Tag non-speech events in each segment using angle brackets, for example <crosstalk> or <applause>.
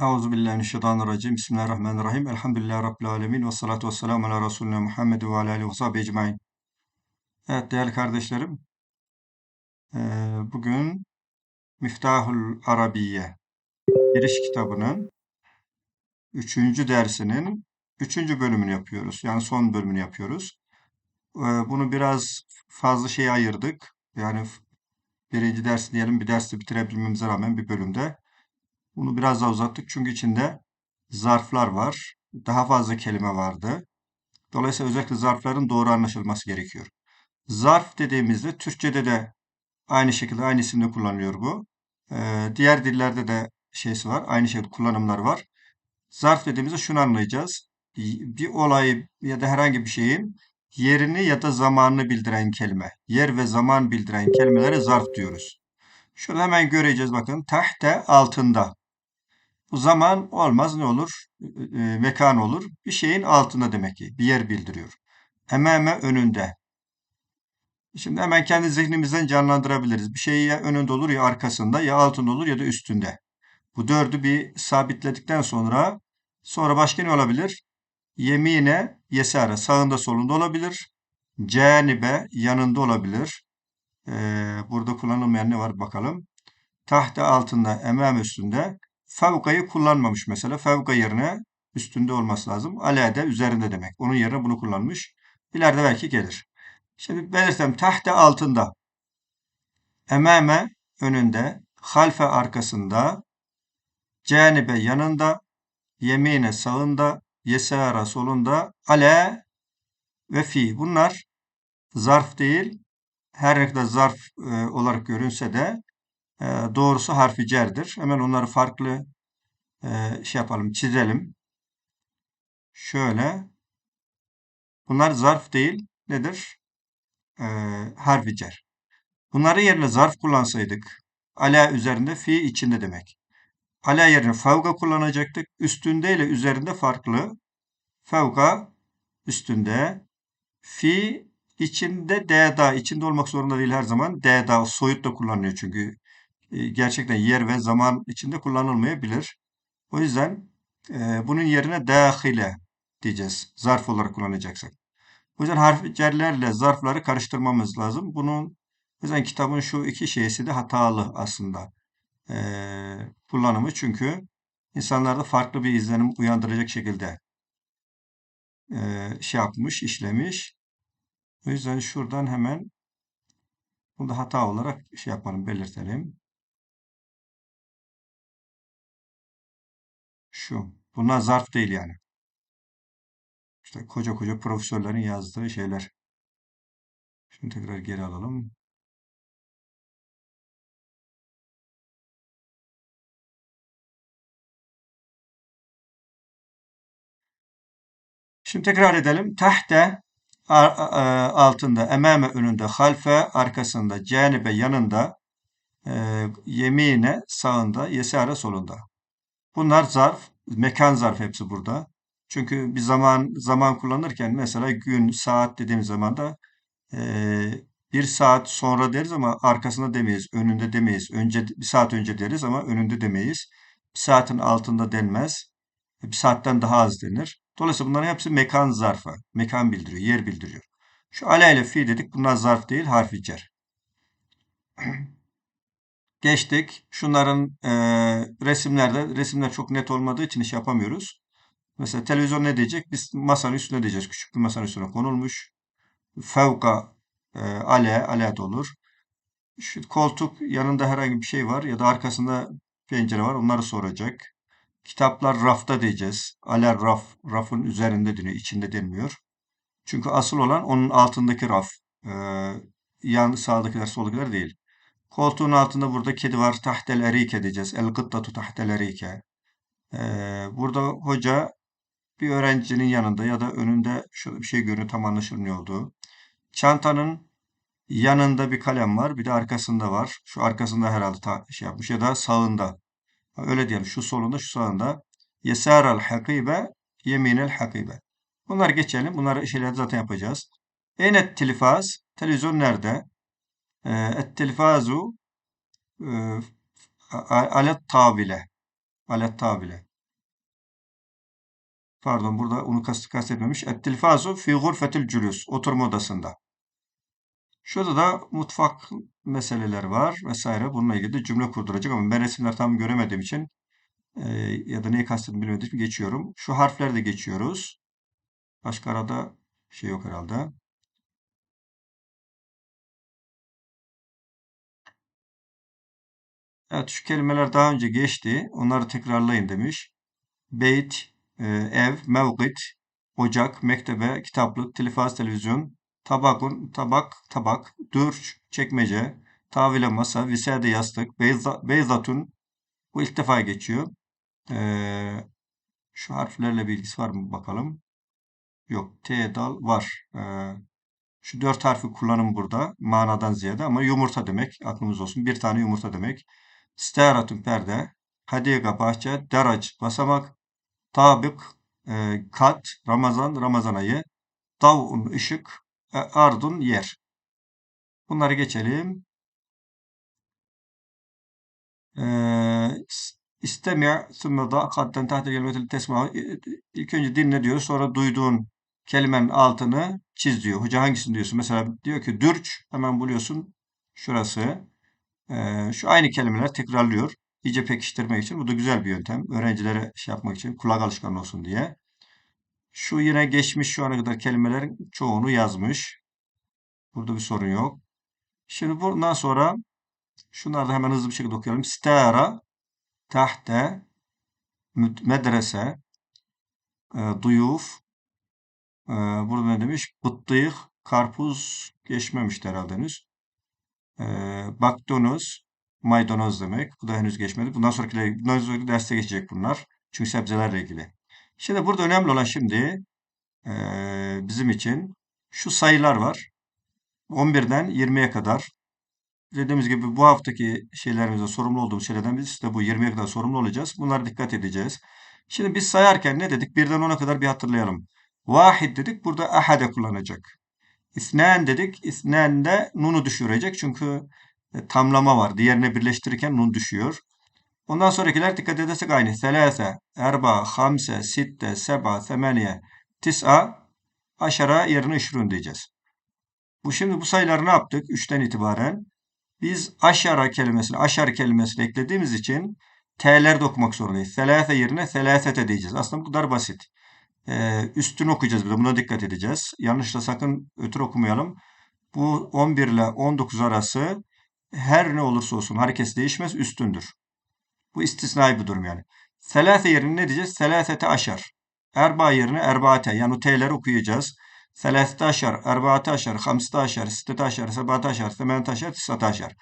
Euzubillahimineşşeytanirracim. Bismillahirrahmanirrahim. Elhamdülillahi Rabbil alemin. Ve salatu ve selamu ala Resulüne Muhammed ve ala alihi ve sahbihi ecmain. Evet değerli kardeşlerim. eee, Bugün Miftahul Arabiye giriş kitabının üçüncü dersinin üçüncü bölümünü yapıyoruz. Yani son bölümünü yapıyoruz. Eee, Bunu biraz fazla şeye ayırdık. Yani birinci ders diyelim bir dersi bitirebilmemize rağmen bir bölümde. Bunu biraz daha uzattık çünkü içinde zarflar var. Daha fazla kelime vardı. Dolayısıyla özellikle zarfların doğru anlaşılması gerekiyor. Zarf dediğimizde Türkçe'de de aynı şekilde aynı isimle kullanılıyor bu. Ee, diğer dillerde de şeysi var. Aynı şekilde kullanımlar var. Zarf dediğimizde şunu anlayacağız. Bir olayı ya da herhangi bir şeyin yerini ya da zamanını bildiren kelime. Yer ve zaman bildiren kelimelere zarf diyoruz. Şunu hemen göreceğiz bakın. Tahte altında. Bu zaman olmaz ne olur? E, mekan olur. Bir şeyin altında demek ki. Bir yer bildiriyor. Emame önünde. Şimdi hemen kendi zihnimizden canlandırabiliriz. Bir şey ya önünde olur ya arkasında ya altında olur ya da üstünde. Bu dördü bir sabitledikten sonra sonra başka ne olabilir? Yemine, yesara sağında solunda olabilir. Canibe yanında olabilir. Ee, burada kullanılmayan ne var bakalım. Tahta altında, emam üstünde. Fevkayı kullanmamış mesela. Fevka yerine üstünde olması lazım. Alede üzerinde demek. Onun yerine bunu kullanmış. İleride belki gelir. Şimdi belirtem tahte altında. Emame önünde. Halfe arkasında. Canibe yanında. Yemine sağında. Yesara solunda. Ale ve fi. Bunlar zarf değil. Her ne kadar zarf e, olarak görünse de e, doğrusu harfi cerdir. Hemen onları farklı e, şey yapalım, çizelim. Şöyle. Bunlar zarf değil. Nedir? E, harfi cer. Bunları yerine zarf kullansaydık, ala üzerinde fi içinde demek. Ala yerine fevga kullanacaktık. Üstünde ile üzerinde farklı. Fevga üstünde. Fi içinde deda. içinde olmak zorunda değil her zaman. Deda soyut da kullanılıyor çünkü. E, gerçekten yer ve zaman içinde kullanılmayabilir. O yüzden e, bunun yerine dahile diyeceğiz. Zarf olarak kullanacaksak. O yüzden harflerle zarfları karıştırmamız lazım. Bunun o yüzden kitabın şu iki şeysi de hatalı aslında. E, kullanımı çünkü insanlarda farklı bir izlenim uyandıracak şekilde e, şey yapmış, işlemiş. O yüzden şuradan hemen bunu da hata olarak şey yapalım, belirtelim. Şu. Bunlar zarf değil yani. İşte koca koca profesörlerin yazdığı şeyler. Şimdi tekrar geri alalım. Şimdi tekrar edelim. Tahte altında, emame önünde, halfe arkasında, canibe yanında, e, yemine sağında, yesare solunda. Bunlar zarf, mekan zarf hepsi burada. Çünkü bir zaman zaman kullanırken mesela gün, saat dediğimiz zaman da e, bir saat sonra deriz ama arkasında demeyiz, önünde demeyiz. Önce bir saat önce deriz ama önünde demeyiz. Bir saatin altında denmez. Bir saatten daha az denir. Dolayısıyla bunların hepsi mekan zarfı. Mekan bildiriyor, yer bildiriyor. Şu ala ile fi dedik. Bunlar zarf değil, harfi cer. <clears throat> Geçtik. Şunların e, resimlerde, resimler çok net olmadığı için iş yapamıyoruz. Mesela televizyon ne diyecek? Biz masanın üstüne diyeceğiz. Küçük bir masanın üstüne konulmuş. Fevka e, ale, alet olur. Şu koltuk yanında herhangi bir şey var ya da arkasında pencere var. Onları soracak. Kitaplar rafta diyeceğiz. Aler raf, rafın üzerinde deniyor, içinde denmiyor. Çünkü asıl olan onun altındaki raf. Ee, yan sağdakiler, soldakiler değil. Koltuğun altında burada kedi var. Tahtel erike diyeceğiz. El gıttatu tahtel erike. Ee, burada hoca bir öğrencinin yanında ya da önünde şöyle bir şey görünüyor tam anlaşılmıyor olduğu. Çantanın yanında bir kalem var. Bir de arkasında var. Şu arkasında herhalde ta, şey yapmış ya da sağında. Öyle diyelim. Şu solunda şu sağında. Yesaral hakibe yeminel hakibe. Bunları geçelim. Bunları şeyleri zaten yapacağız. Eynet telifaz. Televizyon nerede? Ee, et telifazu e, alet tabile. Alet tabile. Pardon burada onu kast kastetmemiş. Et-tilfazu fi gurfetil cülüs. Oturma odasında. Şurada da mutfak meseleler var vesaire. Bununla ilgili de cümle kurduracak ama ben resimler tam göremediğim için e, ya da neyi kastettiğimi bilmediğim için geçiyorum. Şu harfleri de geçiyoruz. Başka arada şey yok herhalde. Evet şu kelimeler daha önce geçti. Onları tekrarlayın demiş. Beyt, e, ev, mevkit, ocak, mektebe, kitaplık, telefaz, televizyon, tabakun, tabak, tabak, dürç, çekmece, tavile masa, visade yastık, beyza, beyzatun. Bu ilk defa geçiyor. Ee, şu harflerle bir ilgisi var mı bakalım. Yok. T, dal var. Ee, şu dört harfi kullanım burada. Manadan ziyade ama yumurta demek. Aklımız olsun. Bir tane yumurta demek. Steratun perde. Hadika bahçe. Derac basamak. Tabık e, kat. Ramazan Ramazan ayı. Davun ışık. E, ardun yer. Bunları geçelim. Ee, İstemi' sümme da kadden tahte kelimetel tesma. İlk önce dinle diyor. Sonra duyduğun kelimenin altını çiz diyor. Hoca hangisini diyorsun? Mesela diyor ki dürç. Hemen buluyorsun. Şurası. Ee, şu aynı kelimeler tekrarlıyor. İyice pekiştirmek için. Bu da güzel bir yöntem. Öğrencilere şey yapmak için kulak alışkanlığı olsun diye. Şu yine geçmiş şu ana kadar kelimelerin çoğunu yazmış. Burada bir sorun yok. Şimdi bundan sonra şunları da hemen hızlı bir şekilde okuyalım. Stara tahte medrese e, duyuf e, burada ne demiş? Bıttıyık karpuz geçmemişti herhalde henüz. E, baktonuz maydanoz demek. Bu da henüz geçmedi. Bundan sonraki, bundan sonraki derste geçecek bunlar. Çünkü sebzelerle ilgili. Şimdi burada önemli olan şimdi e, bizim için şu sayılar var. 11'den 20'ye kadar dediğimiz gibi bu haftaki şeylerimizde sorumlu olduğumuz şeylerden birisi de bu 20'ye kadar sorumlu olacağız. Bunlara dikkat edeceğiz. Şimdi biz sayarken ne dedik? Birden 10'a kadar bir hatırlayalım. Vahid dedik. Burada ahade kullanacak. İsnen dedik. İsnen de nunu düşürecek. Çünkü e, tamlama var. Diğerine birleştirirken nun düşüyor. Ondan sonrakiler dikkat edersek aynı. Selase, erba, hamse, sitte, seba, semaniye, tis'a, aşara yerine işrun diyeceğiz. Bu şimdi bu sayıları ne yaptık? 3'ten itibaren. Biz aşara kelimesini, aşar kelimesini eklediğimiz için T'ler de okumak zorundayız. Selase yerine selasete diyeceğiz. Aslında bu kadar basit. Ee, üstünü okuyacağız bir de. Buna dikkat edeceğiz. Yanlışla sakın ötür okumayalım. Bu 11 ile 19 arası her ne olursa olsun herkes değişmez üstündür. Bu istisnai bir durum yani. Selase yerine ne diyeceğiz? Selasete aşar. Erba yerine erbaate. Yani T'leri okuyacağız. Seleste aşar, erbaate aşar, hamsete aşar, sitete aşar, sebate aşar, semente aşar, tisate aşar.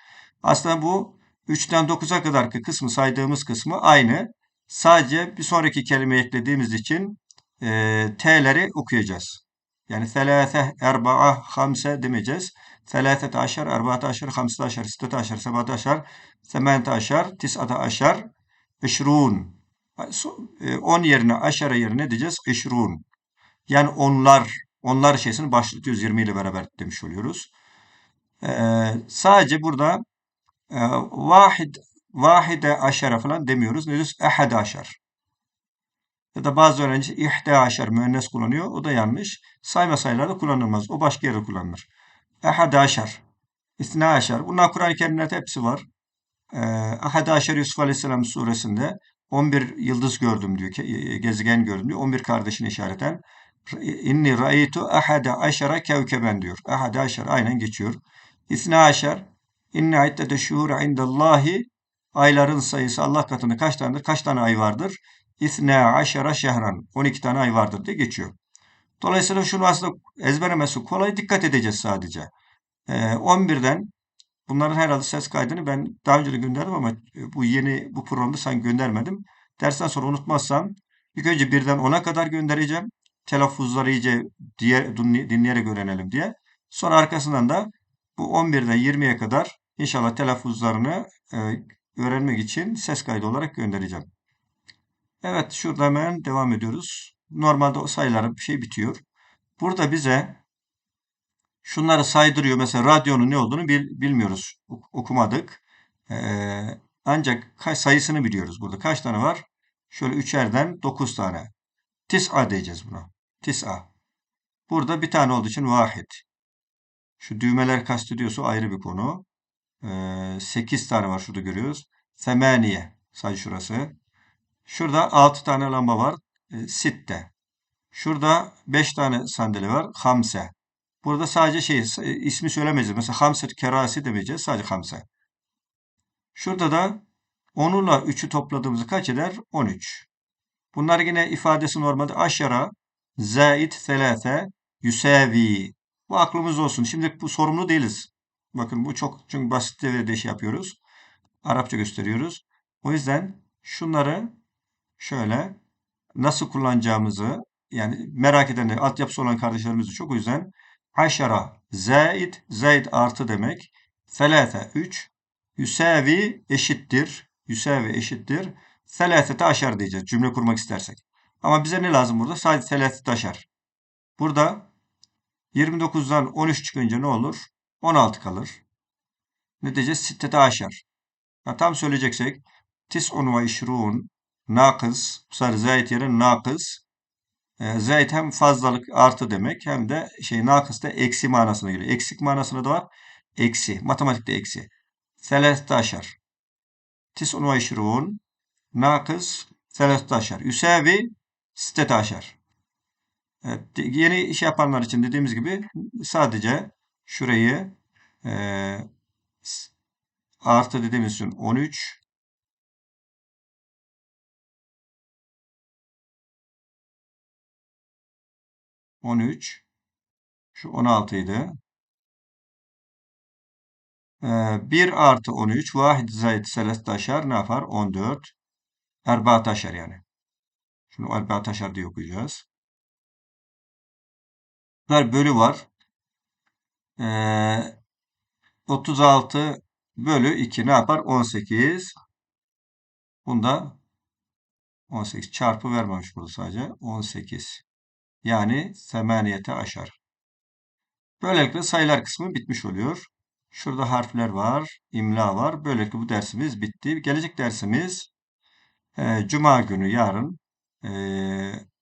Aslında bu 3'ten 9'a kadarki kısmı saydığımız kısmı aynı. Sadece bir sonraki kelime eklediğimiz için e, T'leri okuyacağız. Yani selase, erba'a, hamse demeyeceğiz. Selasete aşar, erbaate aşar, hamsete aşar, sitete aşar, sebate aşar, semente aşar, tisate aşar, işrun. 10 yerine, aşara yerine ne diyeceğiz? İşrun. Yani onlar, onlar şeysini başlatıyoruz 20 ile beraber demiş oluyoruz. Ee, sadece burada e, vahid, vahide aşara falan demiyoruz. Ne diyoruz? Ehad aşar. Ya da bazı öğrenci ihde aşar müennes kullanıyor. O da yanlış. Sayma sayılarda kullanılmaz. O başka yerde kullanılır. Ehad aşar. İsna aşar. Bunlar Kur'an-ı Kerim'lerde hepsi var. Ee, Ahad aşar Yusuf Aleyhisselam suresinde 11 yıldız gördüm diyor. Gezegen gördüm diyor. 11 kardeşini işareten. İnni ra'aytu ahada aşara kevkeben diyor. Ahada aşar aynen geçiyor. İsna aşar. İnne iddete şuhur indallahi ayların sayısı Allah katında kaç tanedir? Kaç tane ay vardır? İsna aşara şehran. 12 tane ay vardır diye geçiyor. Dolayısıyla şunu aslında ezberlemesi kolay. Dikkat edeceğiz sadece. Ee, 11'den bunların herhalde ses kaydını ben daha önce de gönderdim ama bu yeni bu programda sanki göndermedim. Dersten sonra unutmazsam ilk önce birden 10'a kadar göndereceğim telaffuzları iyice diğer, dinleyerek öğrenelim diye. Sonra arkasından da bu 11'den 20'ye kadar inşallah telaffuzlarını e, öğrenmek için ses kaydı olarak göndereceğim. Evet şurada hemen devam ediyoruz. Normalde o sayıların bir şey bitiyor. Burada bize şunları saydırıyor. Mesela radyonun ne olduğunu bil, bilmiyoruz. Okumadık. Ee, ancak kaç sayısını biliyoruz burada. Kaç tane var? Şöyle üçerden 9 tane. Tis'a diyeceğiz buna. Tis'a. Burada bir tane olduğu için vahid. Şu düğmeler kastediyorsa ayrı bir konu. Ee, 8 tane var şurada görüyoruz. Semaniye. Sadece şurası. Şurada 6 tane lamba var. E, sitte. Şurada 5 tane sandalye var. Hamse. Burada sadece şey e, ismi söylemeyeceğiz. Mesela hamse kerasi demeyeceğiz. Sadece hamse. Şurada da 10'uyla 3'ü topladığımızda kaç eder? 13. Bunlar yine ifadesi normalde aşara, zait, selate, yüsevi. Bu aklımız olsun. Şimdi bu sorumlu değiliz. Bakın bu çok çünkü basit devrede şey yapıyoruz. Arapça gösteriyoruz. O yüzden şunları şöyle nasıl kullanacağımızı yani merak edenler, altyapısı olan kardeşlerimiz de çok. O yüzden aşara, zaid, zaid artı demek. Selate 3, yüsevi eşittir. Yüsevi eşittir. Selasete aşar diyeceğiz cümle kurmak istersek. Ama bize ne lazım burada? Sadece selasete aşar. Burada 29'dan 13 çıkınca ne olur? 16 kalır. Ne diyeceğiz? Sittete aşar. Ya tam söyleyeceksek tis'un ve işrun nakız bu sefer zayit yerine nakız e, zayit hem fazlalık artı demek hem de şey nakız da eksi manasına geliyor. Eksik manasına da var. Eksi. Matematikte eksi. Seleste aşar. Tis'un ve işrun nakız seleste aşar. Üsevi sitete aşar. Evet, yeni iş yapanlar için dediğimiz gibi sadece şurayı e, artı dediğimiz için 13 13 şu 16 idi. Ee, 1 artı 13 vahid zayid selestaşar ne yapar? 14 erbataşar yani. Şunu erbataşar diye okuyacağız. Bunlar bölü var. Ee, 36 bölü 2 ne yapar? 18. Bunda 18 çarpı vermemiş burada sadece. 18. Yani semaniyete aşar. Böylelikle sayılar kısmı bitmiş oluyor. Şurada harfler var, imla var. Böylelikle bu dersimiz bitti. Gelecek dersimiz e, Cuma günü yarın. E,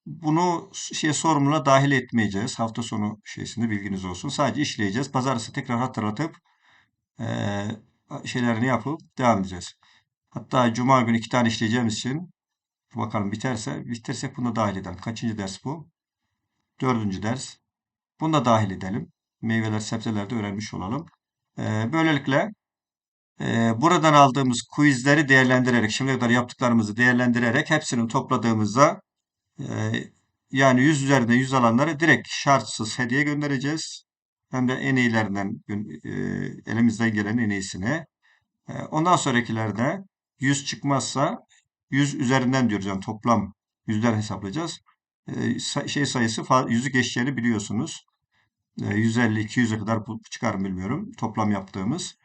bunu şey sorumluluğa dahil etmeyeceğiz. Hafta sonu şeysinde bilginiz olsun. Sadece işleyeceğiz. Pazartesi tekrar hatırlatıp e, şeylerini yapıp devam edeceğiz. Hatta Cuma günü iki tane işleyeceğimiz için bakalım biterse, bitersek bunu da dahil edelim. Kaçıncı ders bu? Dördüncü ders. Bunu da dahil edelim. Meyveler, sebzeler de öğrenmiş olalım. Ee, böylelikle e, buradan aldığımız quizleri değerlendirerek, şimdiye kadar yaptıklarımızı değerlendirerek hepsini topladığımızda e, yani 100 üzerinden 100 alanları direkt şartsız hediye göndereceğiz. Hem de en iyilerinden e, elimizden gelen en iyisini. E, ondan sonrakilerde 100 çıkmazsa 100 üzerinden diyoruz yani toplam yüzler hesaplayacağız. E, şey sayısı yüzü geçeceğini biliyorsunuz. 150-200'e kadar çıkar mı bilmiyorum. Toplam yaptığımız.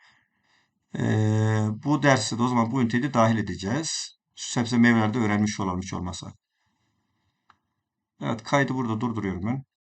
Ee, bu dersi de o zaman bu üniteyi de dahil edeceğiz. Sebze meyvelerde öğrenmiş olalım hiç olmasa. Evet kaydı burada durduruyorum ben.